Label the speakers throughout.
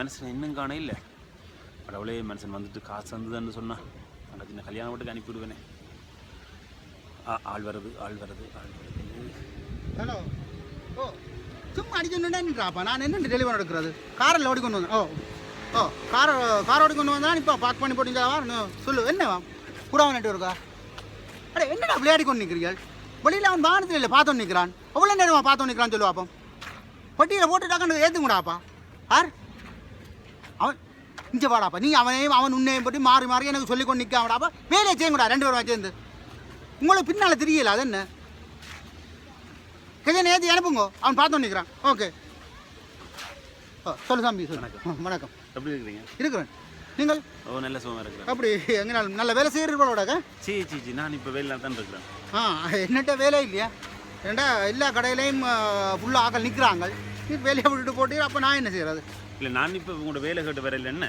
Speaker 1: மனுஷன் இன்னும் காண இல்லை. கடவுளே மனுஷன் வந்துட்டு காசு வந்ததுன்னு சொன்னான் அந்த சின்ன கல்யாணம் மட்டும் அனுப்பிவிடுவேனே ஆ- ஆள் வருது ஆள் வருது ஆள் வருது
Speaker 2: ஹலோ. ஓ சும்மா அடிச்சுட்டு நின்றாப்பா. நான் என்ன டெலிவரி எடுக்கிறது? காரில் ஓடி கொண்டு வந்தேன். ஓ ஓ கார் கார் ஓடி கொண்டு வந்தா இப்போ பார்க் பண்ணி போட்டீங்களா சொல்லு. என்னவா கூட நட்டு இருக்கா? அடே என்னடா விளையாடி கொண்டு நிற்கிறீர்கள் வெளியில் அவன் வாகனத்தில் இல்லை பார்த்தோன்னு நிற்கிறான் அவ்வளோ நேரமாக பார்த்தோன்னு நிற்கிறான்னு சொல்லுவாப்பா பட்டியில் போட்டுட்டாக்கன்னு ஏற்றுங்கடாப்பா ஆர்? அவன் இங்கே வாடாப்பா நீ அவனையும் அவன் உன்னையும் பற்றி மாறி மாறி எனக்கு சொல்லி கொண்டு நிற்காமடாப்பா வேலையை செய்யுங்கடா ரெண்டு பேரும் சேர்ந்து. உங்களுக்கு பின்னால் தெரியல அது என்ன? கஜன் ஏற்றி அனுப்புங்க. அவன் பார்த்து நிற்கிறான் ஓகே. ஓ சொல்லு சொல்லு. ஆ, வணக்கம்.
Speaker 1: எப்படி இருக்கிறீங்க?
Speaker 2: இருக்கிறேன். நீங்கள்?
Speaker 1: ஓ நல்ல சுகமாக இருக்கிறேன்.
Speaker 2: அப்படி எங்கே நல்ல வேலை செய்கிறீர்களோட
Speaker 1: சீ சீ சீ நான் இப்போ வெளியில் தான் இருக்கிறேன்.
Speaker 2: ஆ என்னட்ட வேலை இல்லையா? ஏண்டா எல்லா கடையிலையும் ஃபுல்லாக ஆக்கள் நிற்கிறாங்க நீ வேலையை விட்டுட்டு போட்டு அப்போ நான் என்ன செய்கிறது
Speaker 1: இல்லை நான் இப்போ உங்களோட வேலை கேட்டு வரையில் என்ன?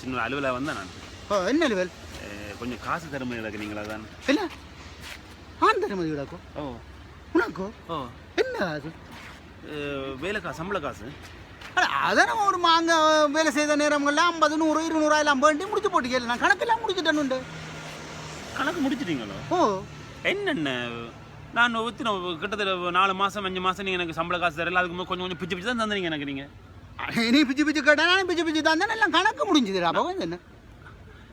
Speaker 1: சின்ன அலுவலாக வந்தேன் நான்.
Speaker 2: ஓ என்ன வேல்
Speaker 1: ஆஹ், கொஞ்சம் காசு தருமை இருக்கிறீங்களா தான்
Speaker 2: என்ன? ஆண் தருமதி விடாக்கோ
Speaker 1: ஓ.
Speaker 2: உனக்கோ?
Speaker 1: ஓ.
Speaker 2: என்ன அது?
Speaker 1: வேலை காசு சம்பள காசு?
Speaker 2: அதான் ஒரு மாங்க வேலை செய்த நேரங்கள்லாம் ஐம்பது நூறு இருநூறாயிரம் வேண்டி முடிச்சு போட்டு கேளு நான் கணக்கெல்லாம் முடிச்சுட்டேன்னு
Speaker 1: கணக்கு முடிச்சிட்டீங்களோ?
Speaker 2: ஓ.
Speaker 1: என்னென்ன நான் ஒத்தின கிட்டத்தட்ட நாலு மாதம் அஞ்சு மாதம் நீங்கள் எனக்கு சம்பள காசு தரல. அதுக்கு கொஞ்சம் கொஞ்சம் பிச்சு பிச்சு தான் தந்தீங்க எனக்கு நீங்கள்
Speaker 2: நீ பிச்சு பிச்சு கேட்டா நான் பிச்சு பிச்சு தான் எல்லாம் கணக்கு முடிஞ்சுதுடா. அப்போ என்ன?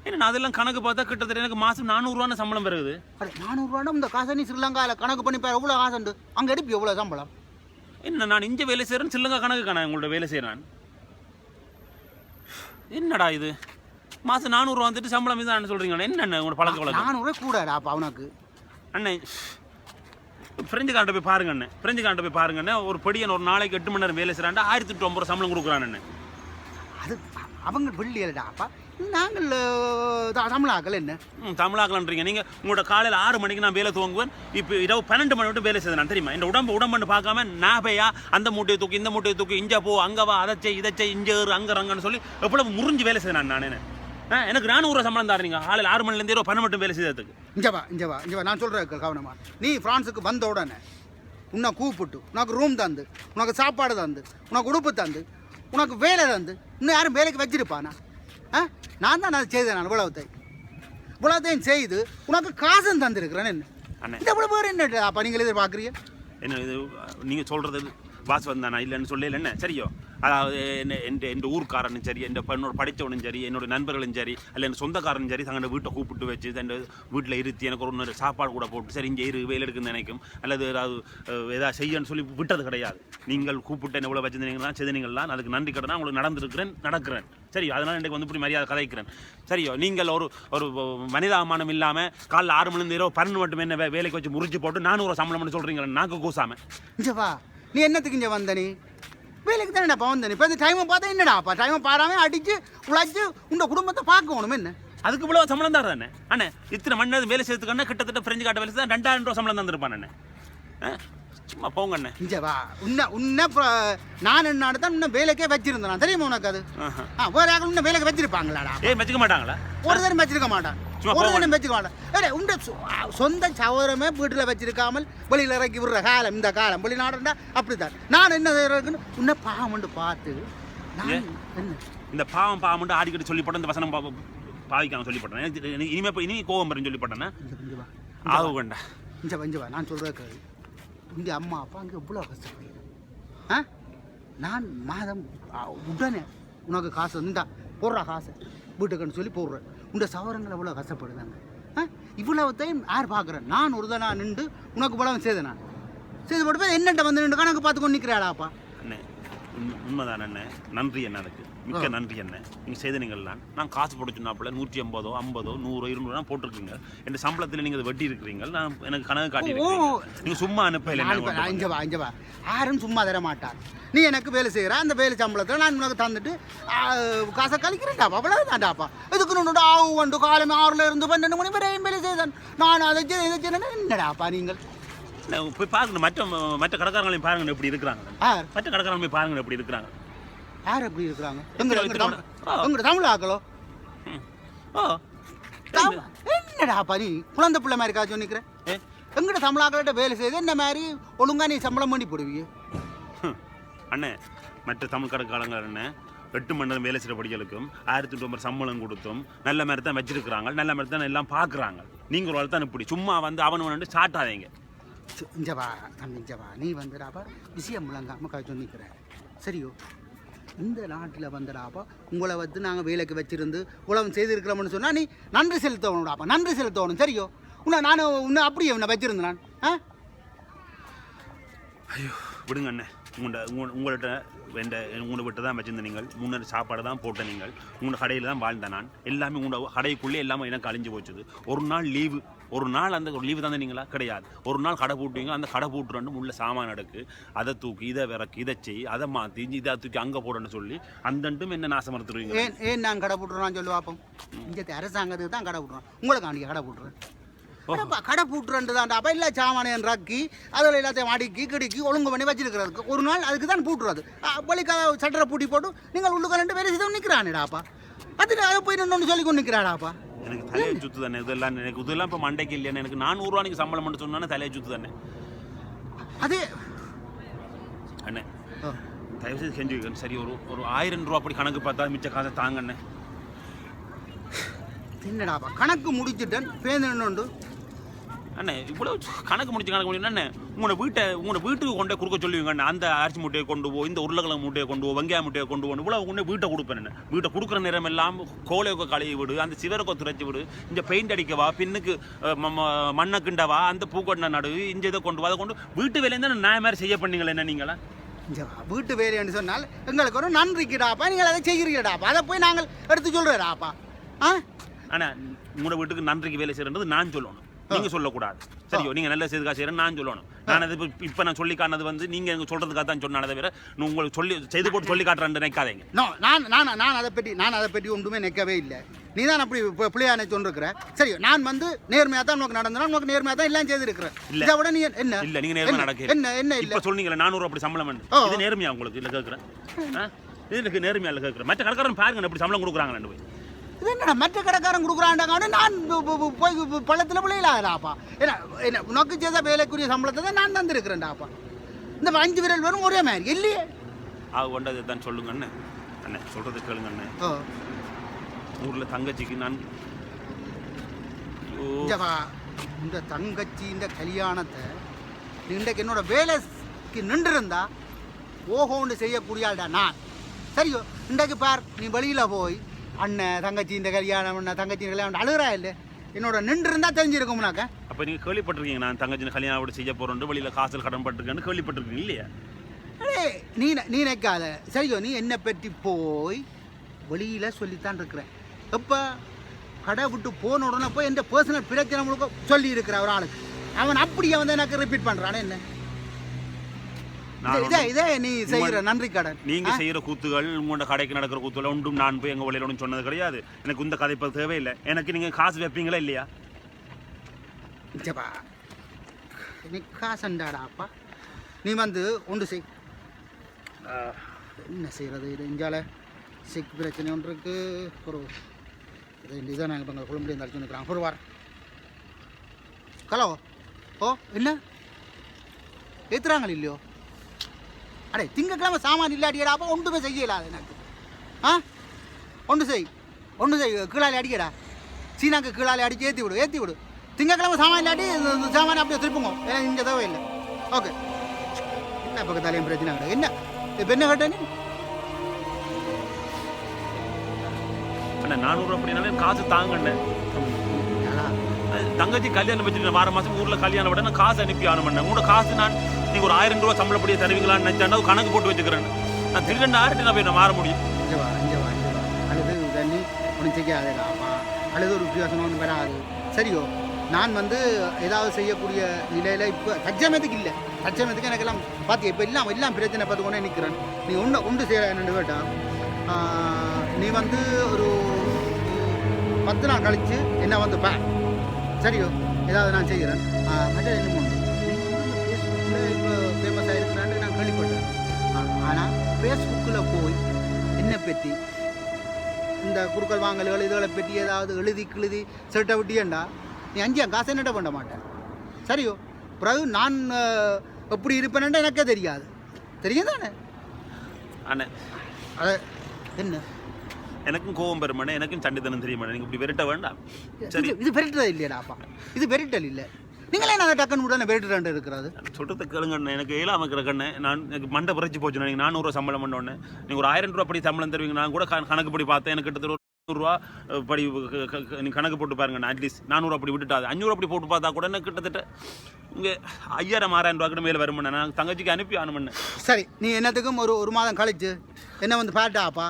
Speaker 1: ஏன்னா அதெல்லாம் கணக்கு பார்த்தா கிட்டத்தட்ட எனக்கு மாதம் நானூறுரூவான சம்பளம் வருது
Speaker 2: அட நானூறுவாடம் இந்த காசை நீ ஸ்ரீலங்காவில் கணக்கு பண்ணி பாரு. எவ்வளோ காசு உண்டு? அங்கே எடுப்பி எவ்வளோ சம்பளம்?
Speaker 1: என்ன நான் இங்கே வேலை செய்கிறேன் சில்லங்க கணக்கு காண உங்களோட வேலை செய்கிறேன் என்னடா இது? மாதம் நானூறுரூவா வந்துட்டு சம்பளம் இதான் சொல்கிறீங்க என்னென்ன உங்களோட பழக்க வழக்கம்?
Speaker 2: நானூறுவா கூடாடா அப்போ அவனுக்கு.
Speaker 1: அண்ணே பிரெஞ்சு காண்ட போய் பாருங்க அண்ணே. பிரெஞ்சு காண்ட போய் பாருங்க அண்ணே. ஒரு படியன் ஒரு நாளைக்கு எட்டு மணி நேரம் வேலை செய்கிறாண்டா ஆயிரத்தி எட்டு ஐம்பது சம்பளம் கொடுக்குறான் அண்ணே.
Speaker 2: அது அவங்க வெள்ளியலடா அப்பா. நாங்கள் தமிழாக்கள் என்ன?
Speaker 1: ம் தமிழாக்கலான்றீங்க நீங்கள் உங்களோட காலையில் ஆறு மணிக்கு நான் வேலை துவங்குவேன். இப்போ இரவு பன்னெண்டு மணி விட்டு வேலை செய்தேன் தெரியுமா? இந்த உடம்பு உடம்புன்னு பார்க்காம நாபையா அந்த மூட்டையை தூக்கி இந்த மூட்டையை தூக்கி இங்கே போ அங்கே வா அதை செய் இதை செய் இங்கே ஏறு அங்கே ரங்கன்னு சொல்லி எவ்வளவு முறிஞ்சு வேலை செய்தேன் நான் நான். எனக்கு நானூறு சம்பளம் தாருங்க காலையில் ஆறு மணிலேருந்து இரவு பன்னெண்டு மட்டும் வேலை செய்ததுக்கு
Speaker 2: இங்கே வா இங்கே வா இங்கே வா. நான் சொல்கிறேன் கவனமா. நீ ஃப்ரான்ஸுக்கு வந்த உடனே உன்னை கூப்பிட்டு உனக்கு ரூம் தந்து உனக்கு சாப்பாடு தந்து உனக்கு உடுப்பு தந்து உனக்கு வேலை தந்து இன்னும் யாரும் வேலைக்கு வச்சிருப்பானா? ஆ? நான் தான் அதை செய்தேன் நான் இவ்வளவுத்தை. இவ்வளவுத்தையும் செய்து உனக்கு காசும் தந்திருக்கிறேன் என்ன? இந்த இவ்வளோ பேர் என்ன அப்போ நீங்கள் எதிர்பார்க்குறீங்க?
Speaker 1: என்ன இது நீங்கள் சொல்கிறது வாஸ் வந்தானா இல்லைன்னு சொல்லல என்ன சரியோ. அதாவது என்ன என் என் ஊர்க்காரனும் சரி என் என்னோட படித்தவனும் சரி என்னோட நண்பர்களும் சரி அல்ல என் சொந்தக்காரனும் சரி தங்களோட வீட்டை கூப்பிட்டு வச்சு தன் வீட்டில் இருத்தி எனக்கு ஒரு இன்னொரு சாப்பாடு கூட போட்டு சரி இங்கே இரு வெயில் எடுக்குன்னு நினைக்கும். அல்லது ஏதாவது ஏதாவது செய்யன்னு சொல்லி விட்டது கிடையாது. நீங்கள் கூப்பிட்டு என்ன இவ்வளோ வச்சிருந்தீங்கன்னா செய்தீங்களாம் அதுக்கு நன்றி கடனா உங்களுக்கு நடந்திருக்கிறேன் நடக்கிறேன். சரி அதனால் எனக்கு வந்து இப்படி மரியாதை கதைக்கிறேன். சரியோ நீங்கள் ஒரு ஒரு மனிதாபமானம் இல்லாமல் காலைல ஆறு மணி நேரம் பன்னெண்டு மட்டும் என்ன வே- வேலைக்கு வச்சு முறிச்சு போட்டு நானூறு சம்பளம்னு சொல்கிறீங்களே நாக்கு கூசாமல்
Speaker 2: நீ என்னத்துக்கு இங்கே வந்த நீ? வேலைக்கு தானேப்பா வந்த நீ? இப்போ இந்த டைமை பார்த்தா என்னடாப்பா டைமை பாராமல் அடித்து உழைச்சி உங்க குடும்பத்தை பார்க்கணும் என்ன?
Speaker 1: அதுக்கு இவ்வளவு சம்பளம் தான் தானே அண்ணே இத்தனை மணி நேரம் வேலை செய்யறதுக்கு கிட்டத்தட்ட பிரெஞ்சு காட்ட வேலை செய்ய ரெண்டாயிரம் ரூபா சம்பளம் தந்திருப்பான் அண்ணே. ஆ? சும்மா போங்க அண்ணே
Speaker 2: இங்கே வா. உன்னை உன்னை நான் என்ன தான் உன்னை வேலைக்கே வச்சிருந்தேன் தெரியுமா உனக்கு அது. ஆ வேற யாரும் உன்னை வேலைக்கு வச்சிருப்பாங்களாடா.
Speaker 1: ஏய் மெச்சுக்க மாட்டாங்களா?
Speaker 2: ஒரு தரம் வச்சிருக்க மாட்டான். ஒரு. தரம் வச்சிருக்க மாட்டான். ஏடே உண்ட சொந்த சகோதரமே வீட்டில் வச்சிருக்காமல் வெளியில் இறக்கி விடுற காலம் இந்த காலம் வெளிநாடுண்டா அப்படித்தான். நான் என்ன செய்யறதுன்னு உன்னை பாவம்னு பார்த்து நான்
Speaker 1: ஏன்?
Speaker 2: என்ன?
Speaker 1: இந்த பாவம் பாவம் அடிக்கடி சொல்லி போட்டேன் இந்த வசனம் பாவிக்காம சொல்லி போட்டேன். இனிமே போய் இனி கோவம் சொல்லி போட்டேன்னா?
Speaker 2: இங்க இங்க வா.
Speaker 1: ஆகு வேண்டா
Speaker 2: இங்க வா இங்க வா. நான் சொல்கிறேன் உங்க அம்மா அப்பா அங்கே இவ்வளோ கஷ்டப்படுது ஆ? நான் மாதம் உடனே உனக்கு காசு இருந்தா போடுறா காசு. வீட்டுக்குன்னு சொல்லி போடுறேன். உங்கள் சவரங்கள் எவ்வளோ கஷ்டப்படுதாங்க? ஆ? இவ்வளவுத்தையும் யார் பார்க்குறேன் நான் ஒரு தடவை நின்று உனக்கு இவ்வளவு செய்தேன் நான். செய்து போட்டு போய் என்னட்ட வந்து நின்று கணக்கு பார்த்து கொண்டு நிற்கிறாளாப்பா
Speaker 1: அண்ணே உண்மைதான் அண்ணே? நன்றி அண்ணே அதுக்கு. மிக்க நன்றி அண்ணே. நீங்கள் செய்தனீங்கள்லாம் நான் காசு போட்டு சொன்னாப்புல நூற்றி ஐம்பதோ ஐம்பதோ நூறு இருநூறு போட்டிருக்கீங்க. என் சம்பளத்தில் நீங்கள் அதை வெட்டி இருக்கிறீங்க நான் எனக்கு கணக்கு காட்டியிருக்கீங்க நீங்கள் சும்மா அனுப்பல
Speaker 2: நான் இப்ப- நான் இங்க வா இங்க வா. யாரும் சும்மா தர மாட்டார். நீ எனக்கு வேலை செய்கிற அந்த வேலை சம்பளத்தில் நான் உனக்கு தந்துட்டு காசை கழிக்கிறேன்டாப்பா அவ்வளவுதான்டாப்பா இதுக்கு நோண்டு ஆவு வந்து காலம் ஆறுல இருந்து பன்னெண்டு மணி வரை வேலை செய்தான். நான் அதை என்னடாப்பா நீங்கள்?
Speaker 1: போய் பாருங்க மற்ற மற்ற கடைக்காரங்களையும் பாருங்க எப்படி இருக்கிறாங்க. மற்ற கடைக்காரங்க போய் பாருங்க எப்படி இருக்கிறாங்க.
Speaker 2: யார் எப்படி இருக்கிறாங்க. எங்கட தமிழ் ஆக்களோ.
Speaker 1: ஓ.
Speaker 2: என்னடாப்பா நீ? குழந்தை பிள்ளை மாதிரி காய்ச்சி நிற்கிறேன்
Speaker 1: ஏ?
Speaker 2: எங்கட தமிழ் ஆக்களிட்ட வேலை செய்து என்ன மாதிரி ஒழுங்கா நீ சம்பளம் பண்ணி போடுவீங்க.
Speaker 1: அண்ணே மற்ற தமிழ் கணக்காளங்கள் என்ன எட்டு மணி நேரம் வேலை செய்கிற படிகளுக்கும் ஆயிரத்தி நூறு சம்பளம் கொடுத்தும் நல்ல மாதிரி தான் வச்சிருக்கிறாங்க நல்ல மாதிரி தான் எல்லாம் பார்க்குறாங்க. நீங்கள் ஒரு தான் இப்படி. சும்மா வந்து அவன் வந்து சாட்டாதீங்க.
Speaker 2: இஞ்சவா இங்க தம்பி நீ வந்துடாப்பா விஷயம் முழங்காம கழிச்சு நிற்கிற சரியோ? இந்த நாட்டில் வந்துடாப்பா உங்களை வந்து நாங்கள் வேலைக்கு வச்சுருந்து உலகம் செய்திருக்கிறோம்னு சொன்னால் நீ நன்றி செலுத்தணும்டாப்பா நன்றி செலுத்தணும். சரியோ? உன்னை நான் உன்னை அப்படியே உன்னை வச்சுருந்தேன் நான் ஆ?
Speaker 1: ஐயோ விடுங்க அண்ணே. உங்கள்கிட்ட உங்க உங்கள்கிட்ட வேண்ட உங்களை விட்டு தான் வச்சிருந்த நீங்கள். முன்னர் சாப்பாடு தான் போட்ட நீங்கள். உங்களோட கடையில் தான் வாழ்ந்த நான். எல்லாமே உங்களோட கடைக்குள்ளே எல்லாமே எனக்கு அழிஞ்சு போச்சுது. ஒரு நாள் லீவு. ஒரு நாள் அந்த லீவு தந்தீங்களா கிடையாது. ஒரு நாள் கடை போட்டீங்க அந்த கடை போட்டு உள்ளே உள்ள சாமான் எடுக்கு. அதை தூக்கி இதை விறக்கு இதை செய் அதை மாற்றி இதை தூக்கி அங்கே போடணும்னு சொல்லி அந்தண்டும் என்ன நாசமறுத்துருவீங்க?
Speaker 2: ஏன் ஏன் நான் கடை போட்டுறான்னு சொல்லி பார்ப்போம் இங்கே அரசாங்கத்துக்கு தான் கடை போட்டுறோம். உங்களுக்கு அன்றைக்கி கடை போட்டுறேன். கடை பூட்டுறண்டு தான்டாப்பா இல்லை சாமானியன் ரக்கி அதில் எல்லாத்தையும் அடுக்கி கிடுக்கி ஒழுங்கு பண்ணி வச்சிருக்கிறதுக்கு. ஒரு நாள் அதுக்கு தான் பூட்டுறது வழிக்காக சட்டரை பூட்டி போட்டு நீங்கள் உள்ளுக்க ரெண்டு பேரும் சிதம் நிற்கிறானேடாப்பா அதில் அதை போய் நின்று சொல்லி கொண்டு நிற்கிறாடாப்பா
Speaker 1: எனக்கு தலையை சுத்து தானே இதெல்லாம் எனக்கு இதெல்லாம் இப்போ மண்டைக்கு இல்லையானே எனக்கு நானூறுரூவா நீங்கள் சம்பளம் மட்டும் சொன்னானே தலையை சுத்து தானே.
Speaker 2: அதே
Speaker 1: அண்ணே
Speaker 2: ஓ,
Speaker 1: தயவு செய்து செஞ்சு வைக்கணும். சரி ஒரு ஒரு ஆயிரம் ரூபா அப்படி கணக்கு பார்த்தா மிச்ச காசை தாங்கண்ணே.
Speaker 2: என்னடாப்பா கணக்கு முடிச்சுட்டேன் பேருந்து
Speaker 1: அண்ணே இவ்வளோ கணக்கு முடிச்சு கணக்கு முடியும் அண்ணே உங்களோட வீட்டை உங்களோட வீட்டுக்கு கொண்டே கொடுக்க சொல்லுவீங்க அண்ணே. அந்த அரிசி மூட்டையை கொண்டு போ இந்த உருளைக்கிழங்கு மூட்டையை கொண்டு போ வெங்காய மூட்டையை கொண்டு போ இவ்வளோ கொண்டு வீட்டை கொடுப்பேன் என்ன வீட்டை கொடுக்குற நேரம் எல்லாம் கோலையொக்க கழுவி விடு அந்த சிவரக்கோ துரைச்சி விடு இந்த பெயிண்ட் அடிக்கவா பின்னுக்கு மண்ணை கிண்டவா அந்த பூக்கொண்டை நடு இந்த இதை கொண்டு வா அதை கொண்டு வீட்டு வேலையை நான் மாதிரி செய்ய பண்ணீங்களே என்ன நீங்களா
Speaker 2: வீட்டு வேலைன்னு சொன்னால் எங்களுக்கு ஒரு நன்றிக்குடாப்பா நீங்கள் அதை செய்கிறீங்கடாப்பா அதை போய் நாங்கள் எடுத்து சொல்கிறேடாப்பா ஆ?
Speaker 1: அண்ணா உங்களோட வீட்டுக்கு நன்றிக்கு வேலை செய்யறது நான் சொல்லணும். நீங்க சொல்லக்கூடாது. சரியோ நீங்க நல்ல செய்துக்கா செய்யறேன் நான் சொல்லணும். நான் அது இப்ப- நான் சொல்லி காட்டினது வந்து நீங்க எனக்கு சொல்றதுக்காக தான் சொன்னானே தவிர உங்களுக்கு சொல்லி செய்து போட்டு சொல்லி காட்டுறேன் நினைக்காதீங்க.
Speaker 2: நான் நான் நான் அதை பற்றி நான் அதை பற்றி ஒன்றுமே நிற்கவே இல்லை. நீ தான் அப்படி இப்போ பிள்ளையானை சொல்லிருக்கிற சரி நான் வந்து நேர்மையாக தான் உனக்கு நடந்தேன் உனக்கு நேர்மையாக தான் எல்லாம் செய்திருக்கிறேன்.
Speaker 1: இல்ல.
Speaker 2: இதை விட நீ என்ன?
Speaker 1: இல்ல நீங்க நேர்மை
Speaker 2: என்ன?
Speaker 1: நடக்க
Speaker 2: என்ன என்ன இல்லை?
Speaker 1: இப்ப சொன்னீங்கல்ல நானூறு அப்படி சம்பளம்.
Speaker 2: ஓ.
Speaker 1: இது நேர்மையா உங்களுக்கு இல்ல கேட்கறேன் ஆ? இது எனக்கு நேர்மையா இல்ல கேட்கறேன் மற்ற கடைக்காரன் பாருங்க எப்படி சம்பளம் கொடுக்குறாங்க ரெண்டு போய்
Speaker 2: இது என்னடா மற்ற கடைக்காரன் கொடுக்குறாண்டாங்க நான் போய் பள்ளத்தில் பிள்ளைகளாடாப்பா என்ன என்ன உனக்கு செய்த வேலைக்குரிய சம்பளத்தை தான் நான் தந்திருக்கிறேன்டாப்பா. இந்த அஞ்சு விரல் வரும் ஒரே மாதிரி இல்லையே?
Speaker 1: ஆக கொண்டது தான் சொல்லுங்க அண்ணே அண்ணே சொல்றது கேளுங்க அண்ணே ஊர்ல தங்கச்சிக்கு நான்
Speaker 2: இந்த தங்கச்சி இந்த கல்யாணத்தை இன்றைக்கு என்னோட வேலைக்கு நின்றுருந்தா ஓஹோன்னு செய்யக்கூடிய ஆள்டா நான். சரியோ இன்றைக்கு பார் நீ வெளியில் போய் அண்ணன் தங்கச்சி இந்த கல்யாணம் அண்ணன் தங்கச்சி இந்த கல்யாணம் அழுகிறா இல்லை? என்னோட நின்றுருந்தா தெரிஞ்சிருக்கும்னாக்க
Speaker 1: அப்ப நீங்க கேள்விப்பட்டிருக்கீங்க நான் தங்கச்சி கல்யாணம் அப்படி செய்ய போறேன் வெளியில காசல் கடன் பட்டிருக்கேன்னு கேள்விப்பட்டிருக்கீங்க இல்லையா?
Speaker 2: அடே நீ ந- நினைக்காத. சரியோ நீ என்னை பற்றி போய் வெளியில் சொல்லித்தான் இருக்கிறேன். எப்போ? கடை விட்டு போன உடனே போய் எந்த பர்சனல் பிரச்சனை முழுக்க சொல்லி இருக்கிற ஒரு ஆளுக்கு? அவன் அப்படியே வந்து எனக்கு ரிப்பீட் பண்ணுறானே என்ன? இதே இதே நீ செய்கிற நன்றி கடன்.
Speaker 1: நீங்க செய்யற கூத்துகள் உங்களோட கடைக்கு நடக்கிற கூத்துகள் ஒன்றும் நான் போய் எங்க வழியில ஒன்றும் சொன்னது கிடையாது. எனக்கு இந்த கதை இப்ப தேவையில்லை. எனக்கு நீங்க காசு வைப்பீங்களா இல்லையா?
Speaker 2: ஜபா நீ காசண்டாடாப்பா நீ வந்து ஒன்று செய். என்ன செய்கிறது இது இந்தியாவில் சிக் பிரச்சனை ஒன்று இருக்கு. ஒரு இது இதுதான் நாங்கள் இப்போ குழம்பு இருந்தாலும் நிற்கிறாங்க ஒரு வாரம். ஹலோ ஓ என்ன? ஏற்றுறாங்க இல்லையோ? அடே திங்கக்கிழமை சாமான் இல்லாட்டியடாப்பா ஒன்றுமே செய்யலாது எனக்கு. ஆ? ஒன்று செய். ஒன்று செய் கீழாலே அடிக்கடா. சீனாக்கு கீழாலே அடிச்சு ஏற்றி விடு ஏற்றி விடு. திங்கக்கிழமை சாமான் இல்லாட்டி சாமான் அப்படியே திருப்புங்க. ஏன்னா இங்கே தேவையில்லை. ஓகே. என்ன பக்கத்தாலையும் பிரச்சனை கிடையாது. என்ன? இப்போ என்ன கேட்ட நீ?
Speaker 1: நானூறு அப்படின்னாலே காசு தாங்கண்ணே. தங்கச்சி கல்யாணம் வச்சுட்டு வார மாதம் ஊரில் கல்யாணம் விட நான் காசு அனுப்பி ஆகணும் உங்களோட காசு நான் நீங்கள் ஒரு ஆயிரம் ரூபா சம்பளப்படியே தருவீங்களான்னு நினைச்சாண்டா கணக்கு போட்டு வச்சுக்கிறேன் நான் திருடன் ஆயிரத்தி நான் போய் நான் மாற முடியும்.
Speaker 2: இங்கே வா இங்கே வா இங்கே வா. அழுது தண்ணி ஒன்றும் அழுது ஒரு வித்தியாசம் ஒன்று வராது. சரியோ நான் வந்து ஏதாவது செய்யக்கூடிய நிலையில் இப்போ தச்சமயத்துக்கு இல்லை. தச்சமயத்துக்கு எனக்கு எல்லாம் பார்த்து இப்போ எல்லாம் எல்லாம் பிரச்சனை பார்த்து கொண்டே நிற்கிறேன் நீ ஒன்று ஒன்று செய்ய என்னென்னு கேட்டா நீ வந்து ஒரு பத்து நாள் கழித்து என்ன வந்து பே சரியோ ஏதாவது நான் செய்கிறேன். அது என்ன இப்போ ஃபேமஸ் ஆகிருக்கிறான்னு நான் கேள்விப்பட்டேன். ஆனால் ஃபேஸ்புக்கில் போய் என்னை பற்றி? இந்த குறுக்கல் வாங்கல்கள் இதுகளை பற்றி ஏதாவது எழுதி கிழுதி செட்டை விட்டியண்டா? நீ அஞ்சியா காசு என்னட்ட பண்ண மாட்டேன்? சரியோ பிறகு நான் எப்படி இருப்பேன்னு எனக்கே தெரியாது. தெரியும் தானே?
Speaker 1: அண்ணே.
Speaker 2: அது என்ன?
Speaker 1: எனக்கும் கோவம் பெருமண்ணே எனக்கும் சண்டித்தனம் தெரியுமா நீங்கள் இப்படி விரட்ட வேண்டாம். சரி.
Speaker 2: இது பெரிட்டல் இல்லையாடாப்பா இது பெரிட்டல் இல்லை. நீங்களே நான் டக்குன்னு உடனே பெரிட்டு இருக்கிறது.
Speaker 1: சொல்கிறத கேளுங்கண்ணே எனக்கு ஏழாம இருக்கிற கண்ணே நான் எனக்கு மண்டை புரைச்சி போச்சு நீங்கள் நானூறுரூவா சம்பளம் பண்ணோன்னே நீங்கள் ஒரு ஆயிரம் ரூபா படி சம்பளம் தருவீங்க. நான் கூட கண- கணக்கு படி பார்த்தேன். எனக்கு கிட்டத்தட்ட நூறுரூவா படி க- க- க- நீங்க கணக்கு போட்டு பாருங்க அட்லீஸ்ட் நானூறு அப்படி விட்டுட்டாது அஞ்சூறு அப்படி போட்டு பார்த்தா கூட எனக்கு கிட்டத்தட்ட இங்கே ஐயாயிரம் ஆறாயிரம் ரூபா கூட மேலே வருமுண்ணே நான் தங்கச்சிக்கு அனுப்பி ஆனுமண்ணே
Speaker 2: சரி நீ என்னத்துக்கும் ஒரு ஒரு மாதம் கழிச்சு என்ன வந்து பாட்டாப்பா